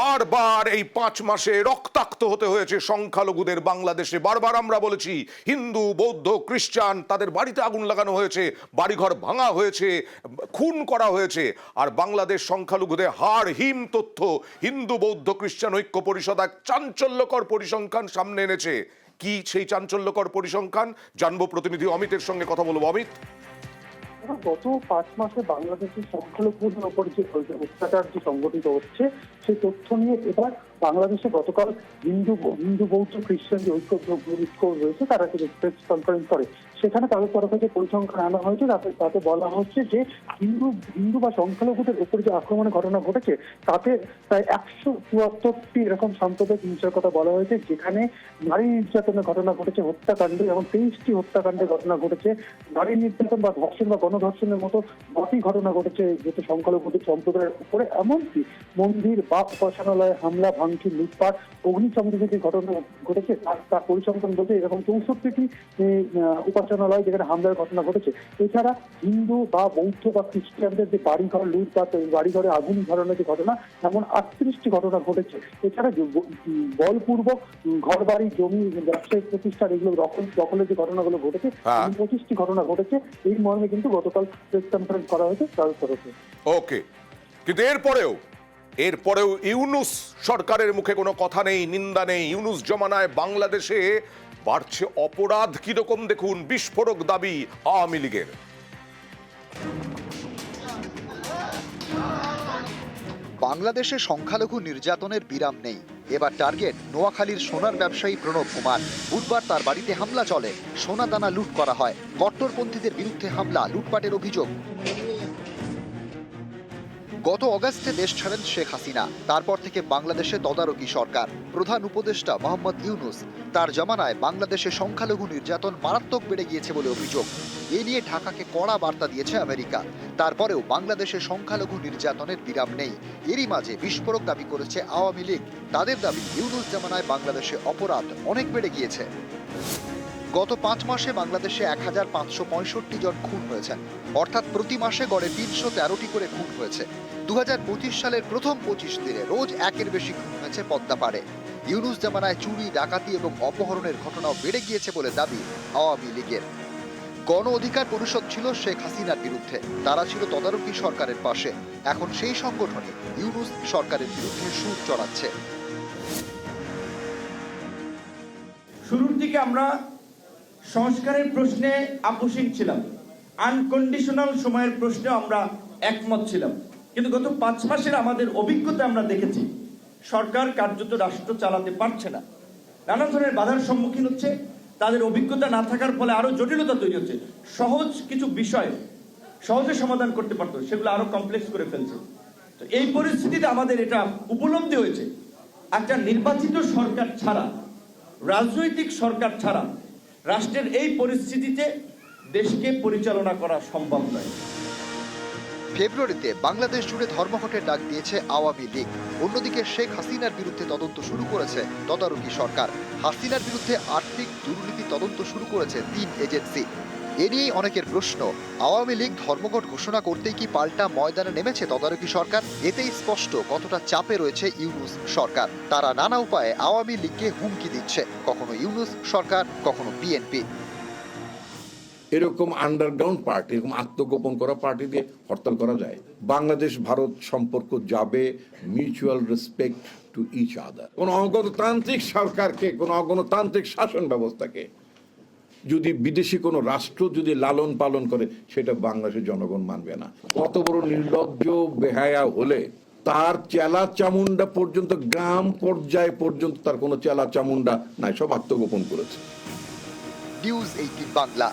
বারবার এই পাঁচ মাসে রক্তাক্ত হতে হয়েছে সংখ্যালঘুদের বাংলাদেশে। বারবার আমরা বলেছি, হিন্দু, বৌদ্ধ, খ্রিস্টান, তাদের বাড়িতে আগুন লাগানো হয়েছে, বাড়িঘর ভাঙা হয়েছে, খুন করা হয়েছে। আর বাংলাদেশ সংখ্যালঘুদের হার হিম তথ্য, হিন্দু, বৌদ্ধ, খ্রিস্টান ঐক্য পরিষদ এক চাঞ্চল্যকর পরিসংখ্যান সামনে এনেছে। কি সেই চাঞ্চল্যকর পরিসংখ্যান? জানব প্রতিনিধি অমিতের সঙ্গে কথা বলব। অমিত? গত পাঁচ মাসে বাংলাদেশের সংখ্যালঘুদের ওপর যে অত্যাচার যে সংগঠিত হচ্ছে, সেই তথ্য নিয়ে এবার বাংলাদেশে গতকাল হিন্দু হিন্দু বৌদ্ধ খ্রিস্টান যে ঐক্য ঐক্য রয়েছে, তারা যে প্রেস কনফারেন্স করে। সেখানে তাদের তরফে যে পরিসংখ্যান আনা হয়েছে। তাতে তাতে বলা হচ্ছে যে হিন্দু হিন্দু বা সংখ্যালঘুদের উপর যে আক্রমণের ঘটনা ঘটেছে, তাতে প্রায় একশো চুয়াত্তরটি এরকম সাম্প্রদায়িক হিংসার কথা বলা হয়েছে, যেখানে নারী নির্যাতনের ঘটনা ঘটেছে, হত্যাকাণ্ড এবং তেইশটি হত্যাকাণ্ডের ঘটনা ঘটেছে। নারী নির্যাতন বা ধর্ষণ বা গণধর্ষণের মতো বাকি ঘটনা ঘটেছে, যেহেতু সংখ্যালঘুদের সম্প্রদায়ের উপরে। এমনকি মন্দির বা উপাসনালয়ে হামলা ভাঙচুর লুটপাট অগ্নিসংযোগের যে ঘটনা ঘটেছে তার পরিসংখ্যান বলতে এরকম চৌষট্টিটি উপাসনালয় যেখানে হামলার ঘটনা ঘটেছে। এছাড়া হিন্দু বা বৌদ্ধ বা খ্রিস্টানদের যে বাড়িঘর লুটপাট বাড়িঘরে আগুন ধরনের যে ঘটনা এমন আটত্রিশটি ঘটনা ঘটেছে। এছাড়া বলপূর্বক ঘর বাড়ি জমি ব্যবসায়িক প্রতিষ্ঠান এগুলো দখল দখলের যে ঘটনাগুলো ঘটেছে হ্যাঁ। পঁচিশটি ঘটনা ঘটেছে। এই মর্মে কিন্তু গতকাল প্রেস কনফারেন্স করা হয়েছে তার তরফে। ওকে। কিন্তু এরপরেও এরপরেও ইউনুস সরকারের মুখে কোনো কথা নেই, নিন্দা নেই। ইউনুস জমানায় বাংলাদেশে বাড়ছে অপরাধ কীরকম দেখুন, বিস্ফোরক দাবি আওয়ামী লীগের। বাংলাদেশে সংখ্যালঘু নির্যাতনের বিরাম নেই। এবার টার্গেট নোয়াখালীর সোনার ব্যবসায়ী প্রণব কুমার। বুধবার তার বাড়িতে হামলা চলে। সোনা দানা লুট করা হয়। কট্টরপন্থীদের বিরুদ্ধে হামলা, লুটপাটের অভিযোগ। গত অগাস্টে দেশ ছাড়েন শেখ হাসিনা। তারপর থেকে বাংলাদেশে তদারকি সরকার। প্রধান উপদেষ্টা মোহাম্মদ ইউনুস, তার জামানায় বাংলাদেশে সংখ্যালঘু নির্যাতন মারাত্মক বেড়ে গিয়েছে বলে অভিযোগ। এ নিয়ে ঢাকাকে কড়া বার্তা দিয়েছে আমেরিকা। তারপরেও বাংলাদেশে সংখ্যালঘু নির্যাতনের বিরাম নেই। এরই মাঝে বিস্ফোরক দাবি করেছে আওয়ামী লীগ। তাদের দাবি, ইউনুস জামানায় বাংলাদেশে অপরাধ অনেক বেড়ে গিয়েছে। গত পাঁচ মাসে বাংলাদেশে এক হাজার পাঁচশো পঁয়ষট্টি জন খুন হয়েছেন অর্থাৎ প্রতি মাসে গড়ে তিনশো তেরোটি করে খুন হয়েছে। দু সালের প্রথম পঁচিশ দিনে রোজ একের বেশি খুন হয়েছে পদ্মাপাড়ে ইউনুস জামানায় চুরি, ডাকাতি এবং অপহরণের ঘটনাও বেড়ে গিয়েছে বলে দাবি আওয়ামী লীগের। গণ অধিকার পরিষদ ছিল শেখ হাসিনার বিরুদ্ধে। তারা ছিল তদারকি সরকারের পাশে। এখন সেই সংগঠনে ইউনুস সরকারের বিরুদ্ধে সুর চড়াচ্ছে। শুরুর দিকে আমরা সংস্কারের প্রশ্নে আপোষহীন ছিলাম। আনকন্ডিশনাল সময়ের প্রশ্নে আমরা একমত ছিলাম। কিন্তু গত পাঁচ মাসের আমাদের অভিজ্ঞতা আমরা দেখেছি, সরকার কার্যত রাষ্ট্র চালাতে পারছে না। নানা ধরনের বাধার সম্মুখীন হচ্ছে, তাদের অভিজ্ঞতা না থাকার ফলে আরও জটিলতা তৈরি হচ্ছে। সহজ কিছু বিষয় সহজে সমাধান করতে পারতো, সেগুলো আরও কমপ্লেক্স করে ফেলছে। তো এই পরিস্থিতিতে আমাদের এটা উপলব্ধি হয়েছে। একটা নির্বাচিত সরকার ছাড়া, রাজনৈতিক সরকার ছাড়া রাষ্ট্রের এই পরিস্থিতিতে দেশকে পরিচালনা করা সম্ভব নয়। ফেব্রুয়ারিতে বাংলাদেশ জুড়ে ধর্মঘটের ডাক দিয়েছে আওয়ামী লীগ। অন্যদিকে শেখ হাসিনার বিরুদ্ধে তদন্ত শুরু করেছে তদারকি সরকার। হাসিনার বিরুদ্ধে আর্থিক দুর্নীতি তদন্ত শুরু করেছে তিন এজেন্সি। এ নিয়েই অনেকের প্রশ্ন, আওয়ামী লীগ ধর্মঘট ঘোষণা করতেই কি পাল্টা ময়দানে নেমেছে তদারকি সরকার? এতেই স্পষ্ট কতটা চাপে রয়েছে ইউনুস সরকার। তারা নানা উপায়ে আওয়ামী লীগকে হুমকি দিচ্ছে। কখনো ইউনুস সরকার, কখনো বিএনপি। এরকম আন্ডারগ্রাউন্ড পার্টি এরকম আত্মগোপন করা পার্টি দিয়ে হরতাল করা যায়। বাংলাদেশ, ভারত সম্পর্ক যাবে mutual respect to each other কোন অগণতান্ত্রিক সরকারকে, কোন অগণতান্ত্রিক শাসন ব্যবস্থাকে যদি বিদেশি কোনো রাষ্ট্র যদি লালন পালন করে, সেটা বাংলাদেশের জনগণ মানবে না। কত বড় নির্লজ্জ বেহায়া হলে তার চেলা চামুন্ডা পর্যন্ত, গ্রাম পর্যায়ে পর্যন্ত তার কোনো চেলা চামুন্ডা নাই, সব আত্মগোপন করেছে। News eighteen Bangla